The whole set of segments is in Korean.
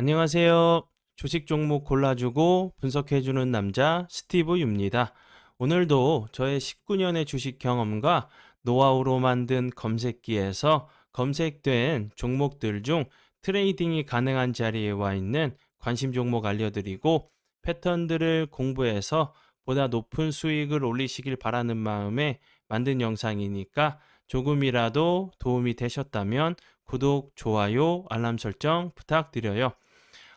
안녕하세요. 주식 종목 골라주고 분석해주는 남자 스티브 유입니다. 오늘도 저의 19년의 주식 경험과 노하우로 만든 검색기에서 검색된 종목들 중 트레이딩이 가능한 자리에 와 있는 관심 종목 알려드리고 패턴들을 공부해서 보다 높은 수익을 올리시길 바라는 마음에 만든 영상이니까 조금이라도 도움이 되셨다면 구독, 좋아요, 알람 설정 부탁드려요.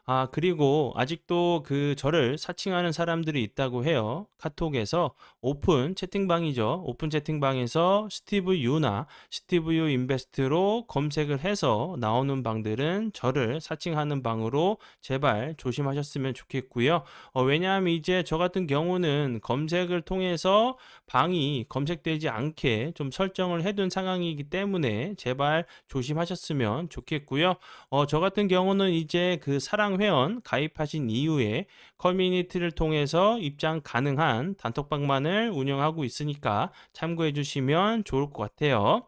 아, 그리고 아직도 그 저를 사칭하는 사람들이 있다고 해요. 카톡에서 오픈 채팅방이죠. 오픈 채팅방에서 스티브 유나 스티브 유 인베스트로 검색을 해서 나오는 방들은 저를 사칭하는 방으로 제발 조심하셨으면 좋겠고요. 어, 왜냐하면 이제 저 같은 경우는 검색을 통해서 방이 검색되지 않게 좀 설정을 해둔 상황이기 때문에 제발 조심하셨으면 좋겠고요. 어, 저 같은 경우는 이제 그 사랑 회원 가입하신 이후에 커뮤니티를 통해서 입장 가능한 단톡방만을 운영하고 있으니까 참고해 주시면 좋을 것 같아요.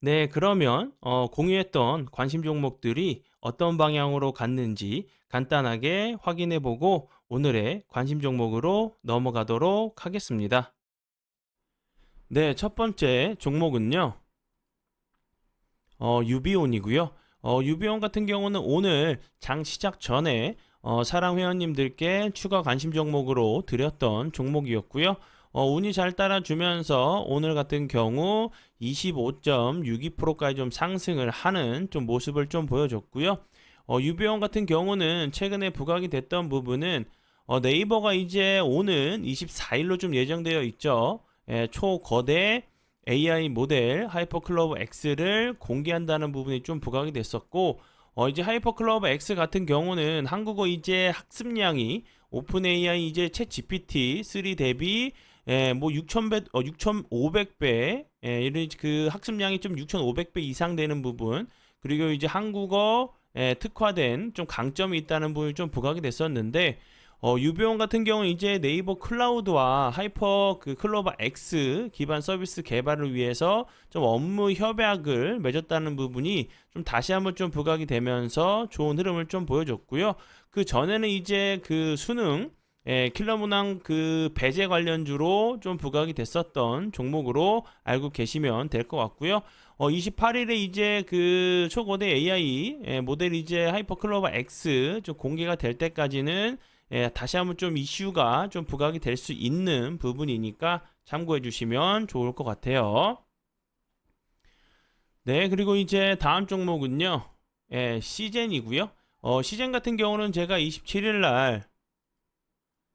네, 그러면 어, 공유했던 관심 종목들이 어떤 방향으로 갔는지 간단하게 확인해 보고 오늘의 관심 종목으로 넘어가도록 하겠습니다. 네, 첫 번째 종목은요. 어, 유비온이고요. 어, 유비온 같은 경우는 오늘 장 시작 전에 어, 사랑 회원님들께 추가 관심 종목으로 드렸던 종목이었고요. 어, 운이 잘 따라주면서 오늘 같은 경우 25.62%까지 좀 상승을 하는 좀 모습을 좀 보여줬고요. 어, 유비온 같은 경우는 최근에 부각이 됐던 부분은 어, 네이버가 이제 오는 24일로 좀 예정되어 있죠. 예, 초거대 AI 모델 하이퍼클로버 X를 공개한다는 부분이 좀 부각이 됐었고 어 이제 하이퍼클로버 X 같은 경우는 한국어 이제 학습량이 오픈 AI 이제 챗 GPT 3 대비 예, 뭐 6,000배, 어, 6,500배, 예, 이런 그 학습량이 좀 6,500배 이상 되는 부분, 그리고 이제 한국어 예, 특화된 좀 강점이 있다는 부분이 좀 부각이 됐었는데, 어, 유비온 같은 경우는 이제 네이버 클라우드와 하이퍼 그 클로버 X 기반 서비스 개발을 위해서 좀 업무 협약을 맺었다는 부분이 좀 다시 한번 좀 부각이 되면서 좋은 흐름을 좀 보여줬고요. 그 전에는 이제 그 수능 예, 킬러 문항 그 배제 관련주로 좀 부각이 됐었던 종목으로 알고 계시면 될 것 같고요. 어, 28일에 이제 그 초거대 AI 예, 모델 이제 하이퍼 클로버 X 좀 공개가 될 때까지는 예, 다시 한번 좀 이슈가 좀 부각이 될 수 있는 부분이니까 참고해 주시면 좋을 것 같아요. 네, 그리고 이제 다음 종목은요. 예, 시젠이고요. 어, 시젠 같은 경우는 제가 27일 날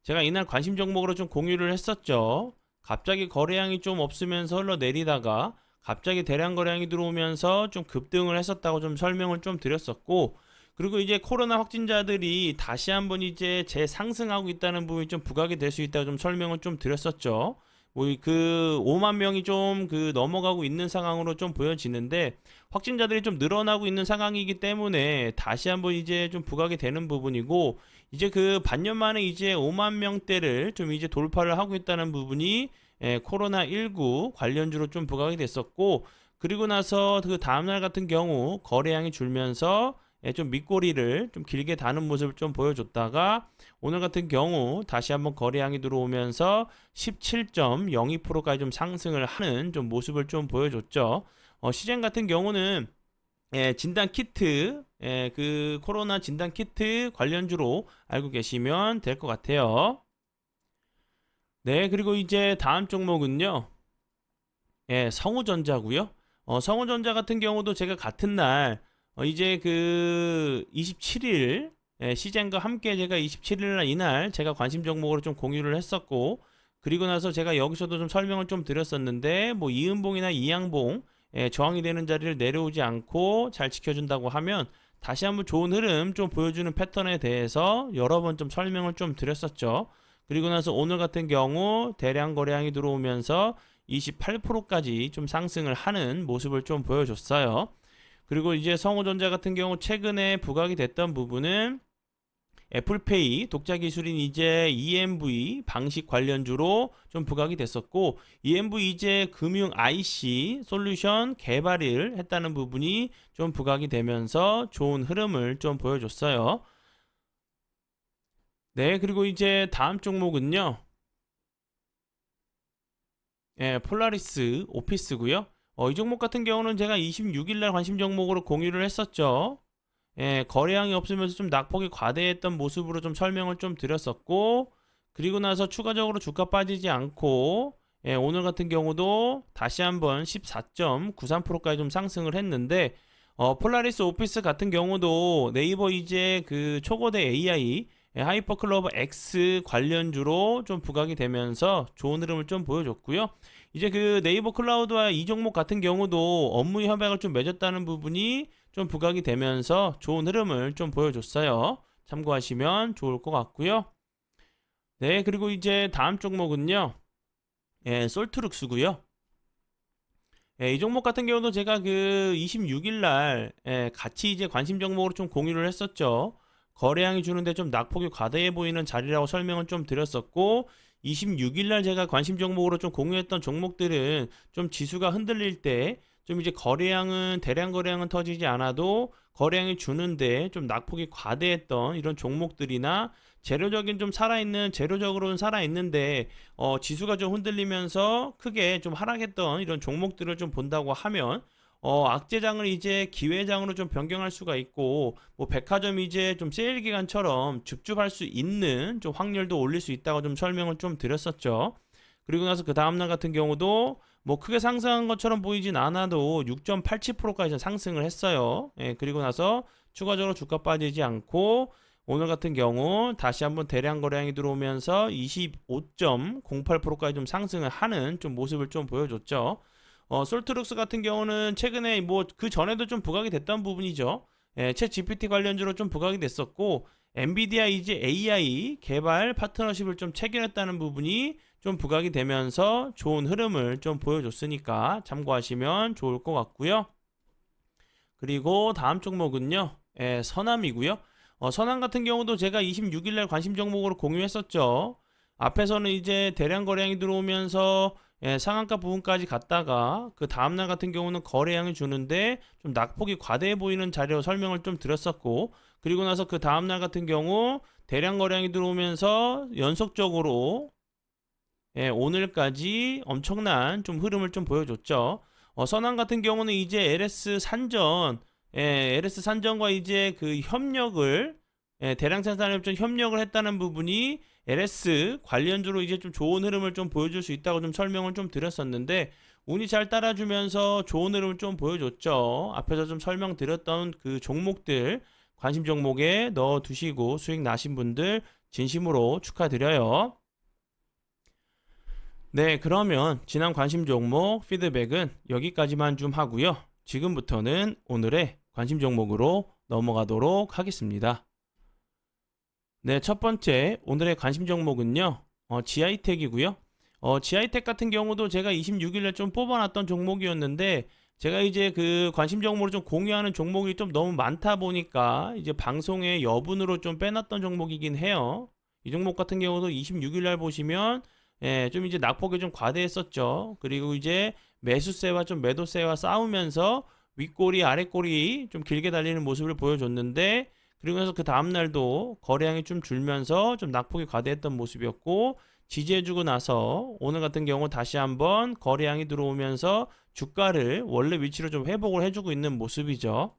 제가 이날 관심 종목으로 좀 공유를 했었죠. 갑자기 거래량이 좀 없으면서 흘러내리다가 갑자기 대량 거래량이 들어오면서 좀 급등을 했었다고 좀 설명을 좀 드렸었고 그리고 이제 코로나 확진자들이 다시 한번 이제 재상승하고 있다는 부분이 좀 부각이 될 수 있다고 좀 설명을 좀 드렸었죠. 뭐그 5만 명이 좀 그 넘어가고 있는 상황으로 좀 보여지는데 확진자들이 좀 늘어나고 있는 상황이기 때문에 다시 한번 이제 좀 부각이 되는 부분이고 이제 그 반년 만에 이제 5만 명대를 좀 이제 돌파를 하고 있다는 부분이 예, 코로나 19 관련주로 좀 부각이 됐었고 그리고 나서 그 다음날 같은 경우 거래량이 줄면서 예, 좀 밑꼬리를 좀 길게 다는 모습을 좀 보여줬다가 오늘 같은 경우 다시 한번 거래량이 들어오면서 17.02%까지 좀 상승을 하는 좀 모습을 좀 보여줬죠. 어, 시장 같은 경우는 예, 진단 키트, 예, 그 코로나 진단 키트 관련주로 알고 계시면 될 것 같아요. 네, 그리고 이제 다음 종목은요. 예, 성우전자고요. 어, 성우전자 같은 경우도 제가 같은 날 어, 이제 그 27일 예, 시젠과 함께 제가 27일 날 이날 제가 관심 종목으로 좀 공유를 했었고 그리고 나서 제가 여기서도 좀 설명을 좀 드렸었는데 뭐 이은봉이나 이양봉 예, 저항이 되는 자리를 내려오지 않고 잘 지켜준다고 하면 다시 한번 좋은 흐름 좀 보여주는 패턴에 대해서 여러 번 좀 설명을 좀 드렸었죠. 그리고 나서 오늘 같은 경우 대량 거래량이 들어오면서 28%까지 좀 상승을 하는 모습을 좀 보여줬어요. 그리고 이제 성우전자 같은 경우 최근에 부각이 됐던 부분은 애플페이 독자 기술인 이제 EMV 방식 관련주로 좀 부각이 됐었고 EMV 이제 금융 IC 솔루션 개발을 했다는 부분이 좀 부각이 되면서 좋은 흐름을 좀 보여줬어요. 네, 그리고 이제 다음 종목은요. 예, 폴라리스 오피스고요. 어, 이 종목 같은 경우는 제가 26일 날 관심 종목으로 공유를 했었죠. 예, 거래량이 없으면서 좀 낙폭이 과대했던 모습으로 좀 설명을 좀 드렸었고, 그리고 나서 추가적으로 주가 빠지지 않고, 예, 오늘 같은 경우도 다시 한번 14.93%까지 좀 상승을 했는데, 어, 폴라리스 오피스 같은 경우도 네이버 이제 그 초거대 AI, 예, 하이퍼클로버 X 관련주로 좀 부각이 되면서 좋은 흐름을 좀 보여줬고요. 이제 그 네이버 클라우드와 이 종목 같은 경우도 업무 협약을 좀 맺었다는 부분이 좀 부각이 되면서 좋은 흐름을 좀 보여줬어요. 참고하시면 좋을 것 같고요. 네, 그리고 이제 다음 종목은요. 예, 솔트룩스고요. 예, 이 종목 같은 경우도 제가 그 26일 날 예, 같이 이제 관심 종목으로 좀 공유를 했었죠. 거래량이 주는데 좀 낙폭이 과대해 보이는 자리라고 설명을 좀 드렸었고 26일 날 제가 관심 종목으로 좀 공유했던 종목들은 좀 지수가 흔들릴 때 좀 이제 거래량은 대량 거래량은 터지지 않아도 거래량이 주는데 좀 낙폭이 과대했던 이런 종목들이나 재료적인 좀 살아있는 재료적으로는 살아있는데 어 지수가 좀 흔들리면서 크게 좀 하락했던 이런 종목들을 좀 본다고 하면 어, 악재장을 이제 기회장으로 좀 변경할 수가 있고, 뭐, 백화점이 이제 좀 세일 기간처럼 줍줍할 수 있는 좀 확률도 올릴 수 있다고 좀 설명을 좀 드렸었죠. 그리고 나서 그 다음날 같은 경우도 뭐 크게 상승한 것처럼 보이진 않아도 6.87%까지 상승을 했어요. 예, 그리고 나서 추가적으로 주가 빠지지 않고, 오늘 같은 경우 다시 한번 대량 거래량이 들어오면서 25.08%까지 좀 상승을 하는 좀 모습을 좀 보여줬죠. 어, 솔트룩스 같은 경우는 최근에 뭐 그 전에도 좀 부각이 됐던 부분이죠. 예, 챗 GPT 관련주로 좀 부각이 됐었고 엔비디아 이제 AI 개발 파트너십을 좀 체결했다는 부분이 좀 부각이 되면서 좋은 흐름을 좀 보여줬으니까 참고하시면 좋을 것 같고요. 그리고 다음 종목은요. 예, 선암이고요. 어, 선암 같은 경우도 제가 26일 날 관심 종목으로 공유했었죠. 앞에서는 이제 대량 거래량이 들어오면서 예, 상한가 부분까지 갔다가 그 다음날 같은 경우는 거래량을 주는데 좀 낙폭이 과대해 보이는 자리로 설명을 좀 드렸었고 그리고 나서 그 다음날 같은 경우 대량 거래량이 들어오면서 연속적으로 예, 오늘까지 엄청난 좀 흐름을 좀 보여줬죠. 어, 선한 같은 경우는 이제 LS 산전, 예, LS 산전과 이제 그 협력을 예, 대량 생산 협정 협력을 했다는 부분이 LS 관련주로 이제 좀 좋은 흐름을 좀 보여줄 수 있다고 좀 설명을 좀 드렸었는데 운이 잘 따라주면서 좋은 흐름을 좀 보여줬죠. 앞에서 좀 설명드렸던 그 종목들 관심 종목에 넣어 두시고 수익 나신 분들 진심으로 축하드려요. 네, 그러면 지난 관심 종목 피드백은 여기까지만 좀 하고요. 지금부터는 오늘의 관심 종목으로 넘어가도록 하겠습니다. 네, 첫 번째 오늘의 관심 종목은요. 어, 지아이텍이고요. 어, 지아이텍 같은 경우도 제가 26일에 좀 뽑아놨던 종목이었는데 제가 이제 그 관심 종목으로 좀 공유하는 종목이 좀 너무 많다 보니까 이제 방송의 여분으로 좀 빼놨던 종목이긴 해요. 이 종목 같은 경우도 26일 날 보시면 예, 좀 이제 낙폭이 좀 과대했었죠. 그리고 이제 매수세와 좀 매도세와 싸우면서 윗꼬리 아랫꼬리 좀 길게 달리는 모습을 보여줬는데 그리고 나서 그 다음날도 거래량이 좀 줄면서 좀 낙폭이 과대했던 모습이었고 지지해주고 나서 오늘 같은 경우 다시 한번 거래량이 들어오면서 주가를 원래 위치로 좀 회복을 해주고 있는 모습이죠.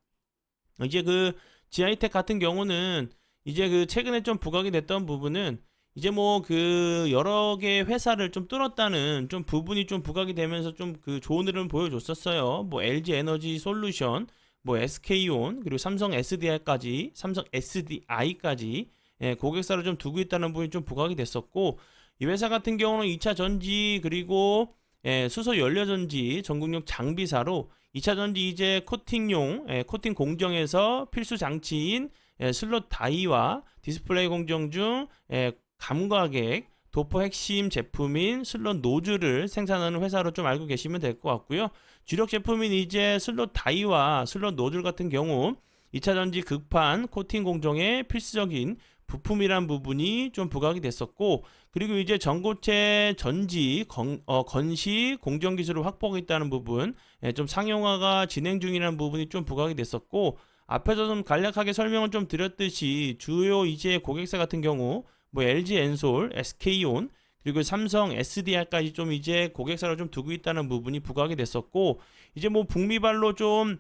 이제 그 지아이텍 같은 경우는 이제 그 최근에 좀 부각이 됐던 부분은 이제 뭐 그 여러 개 회사를 좀 뚫었다는 좀 부분이 좀 부각이 되면서 좀 그 좋은 흐름을 보여줬었어요. 뭐 LG 에너지 솔루션, 뭐 SK온 그리고 삼성 SDI까지 삼성 SDI까지 예, 고객사를 좀 두고 있다는 부분이 좀 부각이 됐었고 이 회사 같은 경우는 2차 전지 그리고 예, 수소 연료 전지 전국용 장비사로 2차 전지 이제 코팅용 예, 코팅 공정에서 필수 장치인 예, 슬롯 다이와 디스플레이 공정 중 예, 감각액 도포 핵심 제품인 슬롯 노즐을 생산하는 회사로 좀 알고 계시면 될 것 같고요. 주력 제품인 이제 슬롯 다이와 슬롯 노즐 같은 경우 2차 전지 극판 코팅 공정의 필수적인 부품이란 부분이 좀 부각이 됐었고 그리고 이제 전고체 전지 건, 어, 건시 공정 기술을 확보하고 있다는 부분 예, 좀 상용화가 진행 중이라는 부분이 좀 부각이 됐었고 앞에서 좀 간략하게 설명을 좀 드렸듯이 주요 이제 고객사 같은 경우 뭐 LG 엔솔, SK온 그리고 삼성 SDI까지 좀 이제 고객사를 좀 두고 있다는 부분이 부각이 됐었고 이제 뭐 북미발로 좀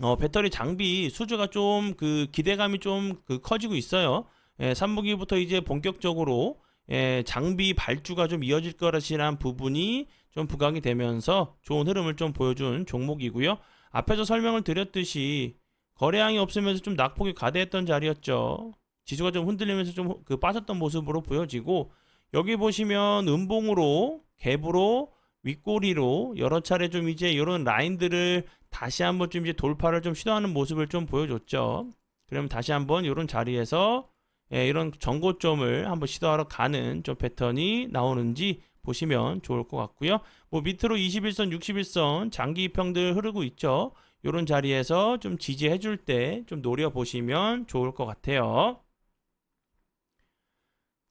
어, 배터리 장비 수주가 좀 그 기대감이 좀 그 커지고 있어요. 예, 3분기부터 이제 본격적으로 예, 장비 발주가 좀 이어질 것이라는 부분이 좀 부각이 되면서 좋은 흐름을 좀 보여준 종목이고요. 앞에서 설명을 드렸듯이 거래량이 없으면서 좀 낙폭이 가대했던 자리였죠. 지수가 좀 흔들리면서 좀 그 빠졌던 모습으로 보여지고 여기 보시면 음봉으로 갭으로 윗꼬리로 여러 차례 좀 이제 이런 라인들을 다시 한번 좀 이제 돌파를 좀 시도하는 모습을 좀 보여줬죠. 그러면 다시 한번 이런 자리에서 예, 이런 정고점을 한번 시도하러 가는 좀 패턴이 나오는지 보시면 좋을 것 같고요. 뭐 밑으로 21선, 61선 장기 입형들 흐르고 있죠. 이런 자리에서 좀 지지해 줄 때 좀 노려 보시면 좋을 것 같아요.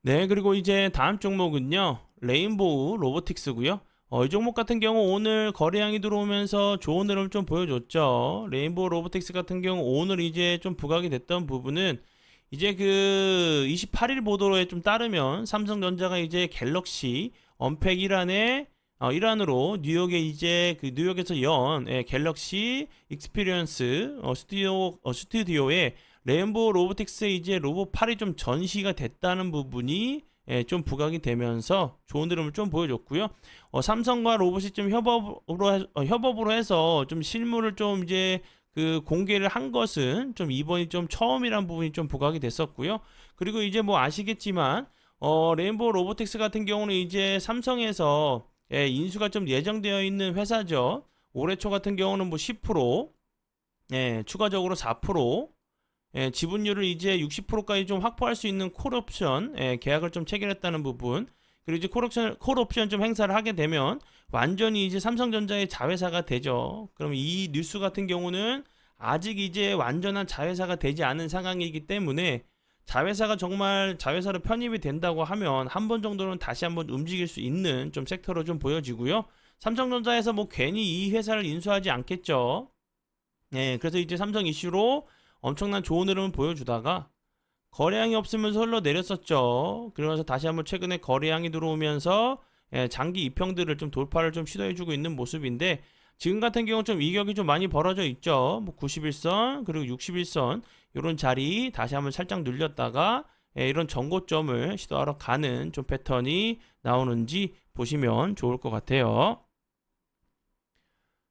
네, 그리고 이제 다음 종목은요. 레인보우 로보틱스고요. 어, 이 종목 같은 경우 오늘 거래량이 들어오면서 좋은 흐름 좀 보여줬죠. 레인보우 로보틱스 같은 경우 오늘 이제 좀 부각이 됐던 부분은 이제 그 28일 보도에 좀 따르면 삼성전자가 이제 갤럭시 언팩 일환에 어, 일환으로 뉴욕에 이제 그 뉴욕에서 연 예, 갤럭시 익스피리언스 어, 스튜디오 어, 스튜디오에 레인보우 로보틱스의 이제 로봇 8이 좀 전시가 됐다는 부분이 예, 좀 부각이 되면서 좋은 흐름을 좀 보여줬고요. 어, 삼성과 로봇이 좀 협업으로 해, 어, 협업으로 해서 좀 실물을 좀 이제 그 공개를 한 것은 좀 이번이 좀 처음이란 부분이 좀 부각이 됐었고요. 그리고 이제 뭐 아시겠지만 어, 레인보우 로보틱스 같은 경우는 이제 삼성에서 예, 인수가 좀 예정되어 있는 회사죠. 올해 초 같은 경우는 뭐 10%, 예, 추가적으로 4%, 예, 지분율을 이제 60%까지 좀 확보할 수 있는 콜옵션 예, 계약을 좀 체결했다는 부분. 그리고 이제 콜옵션 콜옵션 좀 행사를 하게 되면 완전히 이제 삼성전자의 자회사가 되죠. 그럼 이 뉴스 같은 경우는 아직 이제 완전한 자회사가 되지 않은 상황이기 때문에 자회사가 정말 자회사로 편입이 된다고 하면 한 번 정도는 다시 한번 움직일 수 있는 좀 섹터로 좀 보여지고요. 삼성전자에서 뭐 괜히 이 회사를 인수하지 않겠죠. 네, 그래서 이제 삼성 이슈로 엄청난 좋은 흐름을 보여주다가 거래량이 없으면서 흘러 내렸었죠. 그러면서 다시 한번 최근에 거래량이 들어오면서 예, 장기 입형들을 좀 돌파를 좀 시도해주고 있는 모습인데 지금 같은 경우는 좀 이격이 좀 많이 벌어져 있죠. 뭐 91선 그리고 61선 이런 자리 다시 한번 살짝 눌렸다가 예, 이런 정고점을 시도하러 가는 좀 패턴이 나오는지 보시면 좋을 것 같아요.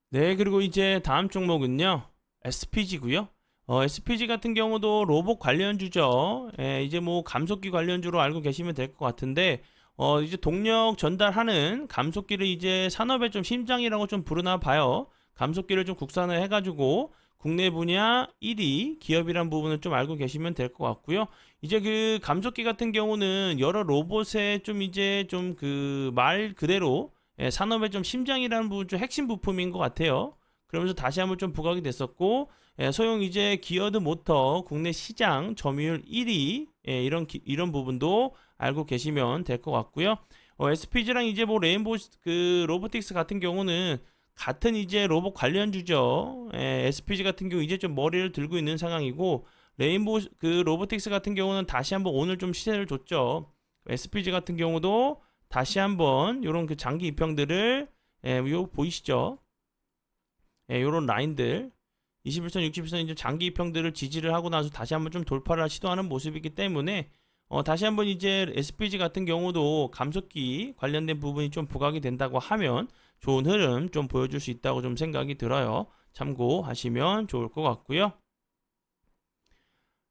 네, 그리고 이제 다음 종목은요. SPG고요. 어, SPG 같은 경우도 로봇 관련주죠. 예, 이제 뭐 감속기 관련주로 알고 계시면 될 것 같은데 어, 이제 동력 전달하는 감속기를 이제 산업의 좀 심장이라고 좀 부르나 봐요. 감속기를 좀 국산화 해 가지고 국내 분야 1위 기업이란 부분을 좀 알고 계시면 될 것 같고요. 이제 그 감속기 같은 경우는 여러 로봇의 좀 이제 좀 그 말 그대로 예, 산업의 좀 심장이라는 부분 좀 핵심 부품인 것 같아요. 그러면서 다시 한번 좀 부각이 됐었고 예, 소형 이제 기어드 모터 국내 시장 점유율 1위 예, 이런 기, 이런 부분도 알고 계시면 될 것 같고요. 어, SPG랑 이제 뭐 레인보우 그 로보틱스 같은 경우는 같은 이제 로봇 관련주죠. 예, SPG 같은 경우 이제 좀 머리를 들고 있는 상황이고 레인보우 그 로보틱스 같은 경우는 다시 한번 오늘 좀 시세를 줬죠. SPG 같은 경우도 다시 한번 이런 그 장기 입형들을 예, 요 보이시죠? 예, 요런 라인들 21선, 60선 이제 장기 입형들을 지지를 하고 나서 다시 한번 좀 돌파를 시도하는 모습이기 때문에 어, 다시 한번 이제 SPG 같은 경우도 감속기 관련된 부분이 좀 부각이 된다고 하면 좋은 흐름 좀 보여줄 수 있다고 좀 생각이 들어요. 참고하시면 좋을 것 같고요.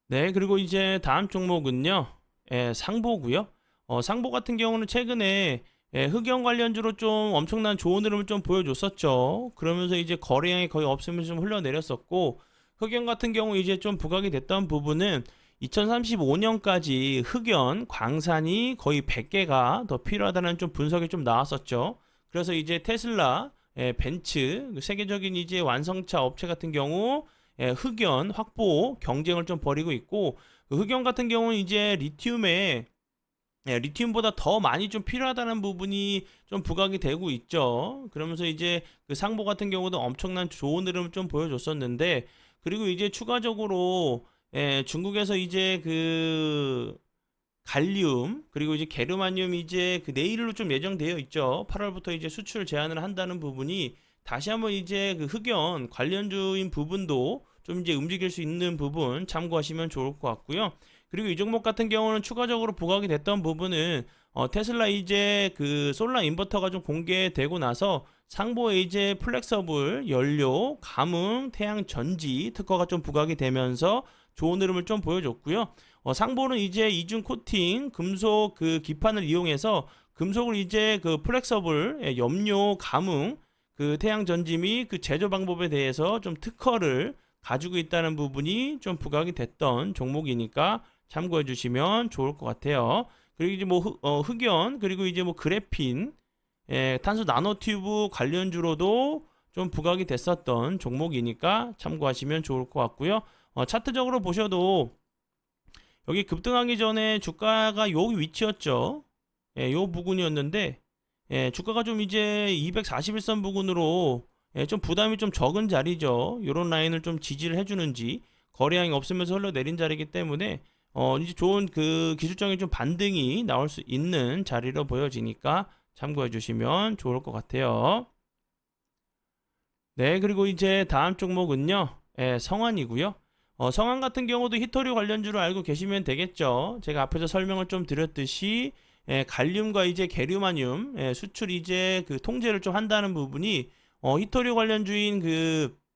네, 그리고 이제 다음 종목은요, 예, 상보고요. 어, 상보 같은 경우는 최근에 예, 흑연 관련주로 좀 엄청난 좋은 흐름을 좀 보여줬었죠. 그러면서 이제 거래량이 거의 없으면서 좀 흘러내렸었고, 흑연 같은 경우 이제 좀 부각이 됐던 부분은 2035년까지 흑연 광산이 거의 100개가 더 필요하다는 좀 분석이 좀 나왔었죠. 그래서 이제 테슬라, 예, 벤츠, 그 세계적인 이제 완성차 업체 같은 경우 예, 흑연 확보 경쟁을 좀 벌이고 있고 그 흑연 같은 경우는 이제 리튬에 예, 리튬보다 더 많이 좀 필요하다는 부분이 좀 부각이 되고 있죠. 그러면서 이제 그 상보 같은 경우도 엄청난 좋은 흐름을 좀 보여줬었는데 그리고 이제 추가적으로 예, 중국에서 이제 그 갈륨 그리고 이제 게르마늄 이제 그 내일로 좀 예정되어 있죠. 8월부터 이제 수출 제한을 한다는 부분이 다시 한번 이제 그 흑연 관련주인 부분도 좀 이제 움직일 수 있는 부분 참고하시면 좋을 것 같고요. 그리고 이 종목 같은 경우는 추가적으로 부각이 됐던 부분은 어, 테슬라 이제 그 솔라 인버터가 좀 공개되고 나서 상보에 이제 플렉서블 연료 감응 태양 전지 특허가 좀 부각이 되면서 좋은 흐름을 좀 보여줬고요. 어, 상보는 이제 이중 코팅 금속 그 기판을 이용해서 금속을 이제 그 플렉서블 예, 염료 감응 그 태양 전지 및 그 제조 방법에 대해서 좀 특허를 가지고 있다는 부분이 좀 부각이 됐던 종목이니까 참고해 주시면 좋을 것 같아요. 그리고 이제 뭐 흑, 어, 흑연 그리고 이제 뭐 그래핀 예, 탄소 나노튜브 관련주로도 좀 부각이 됐었던 종목이니까 참고하시면 좋을 것 같고요. 어, 차트적으로 보셔도 여기 급등하기 전에 주가가 요 위치였죠. 예, 요 부근이었는데 예, 주가가 좀 이제 241선 부근으로 예, 좀 부담이 좀 적은 자리죠. 요런 라인을 좀 지지를 해주는지 거래량이 없으면서 흘러내린 자리이기 때문에 어, 이제 좋은 그 기술적인 좀 반등이 나올 수 있는 자리로 보여지니까 참고해 주시면 좋을 것 같아요. 네, 그리고 이제 다음 종목은요. 예, 성환이고요. 어, 성환 같은 경우도 히토류 관련주로 알고 계시면 되겠죠. 제가 앞에서 설명을 좀 드렸듯이 예, 갈륨과 이제 게르마늄 예, 수출 이제 그 통제를 좀 한다는 부분이 어, 히토류 관련주인 그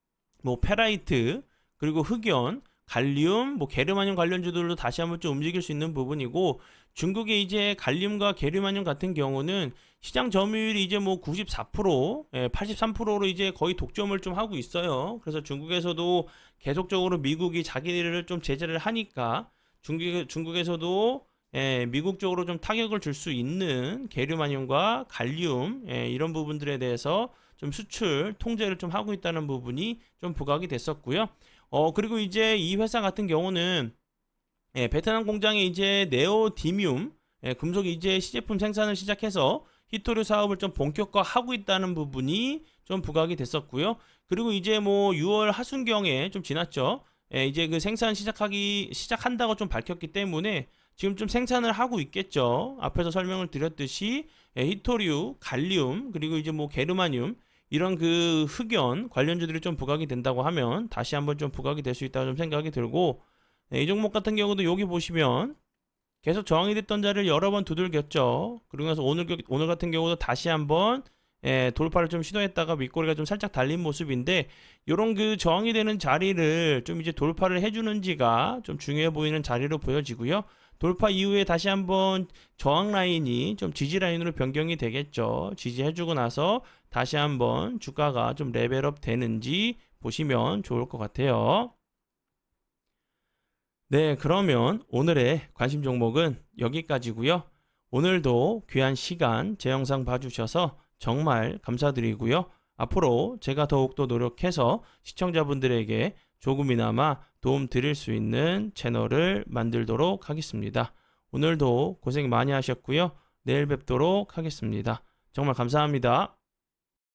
뭐 페라이트 그리고 흑연 갈륨, 뭐 게르마늄 관련주들도 다시 한번 좀 움직일 수 있는 부분이고 중국의 이제 갈륨과 게르마늄 같은 경우는 시장 점유율이 이제 뭐 94%, 예, 83%로 이제 거의 독점을 좀 하고 있어요. 그래서 중국에서도 계속적으로 미국이 자기들을 좀 제재를 하니까 중국 중국에서도 예, 미국 쪽으로 좀 타격을 줄 수 있는 게르마늄과 갈륨 예, 이런 부분들에 대해서 좀 수출 통제를 좀 하고 있다는 부분이 좀 부각이 됐었고요. 어 그리고 이제 이 회사 같은 경우는 예, 베트남 공장에 이제 네오디뮴 예, 금속이 이제 시제품 생산을 시작해서 히토류 사업을 좀 본격화하고 있다는 부분이 좀 부각이 됐었고요. 그리고 이제 뭐 6월 하순경에 좀 지났죠. 예, 이제 그 생산 시작하기 시작한다고 좀 밝혔기 때문에 지금 좀 생산을 하고 있겠죠. 앞에서 설명을 드렸듯이 예, 히토류, 갈륨, 그리고 이제 뭐 게르마늄 이런 그 흑연 관련주들이 좀 부각이 된다고 하면 다시 한번 좀 부각이 될 수 있다고 좀 생각이 들고 네, 이 종목 같은 경우도 여기 보시면 계속 저항이 됐던 자리를 여러 번 두들겼죠. 그러고 나서 오늘 겨- 오늘 같은 경우도 다시 한번 예, 돌파를 좀 시도했다가 윗꼬리가 좀 살짝 달린 모습인데 요런 그 저항이 되는 자리를 좀 이제 돌파를 해주는지가 좀 중요해 보이는 자리로 보여지고요. 돌파 이후에 다시 한번 저항 라인이 좀 지지 라인으로 변경이 되겠죠. 지지해주고 나서 다시 한번 주가가 좀 레벨업 되는지 보시면 좋을 것 같아요. 네, 그러면 오늘의 관심 종목은 여기까지고요. 오늘도 귀한 시간 제 영상 봐주셔서 정말 감사드리고요. 앞으로 제가 더욱더 노력해서 시청자분들에게 조금이나마 도움 드릴 수 있는 채널을 만들도록 하겠습니다. 오늘도 고생 많이 하셨고요. 내일 뵙도록 하겠습니다. 정말 감사합니다.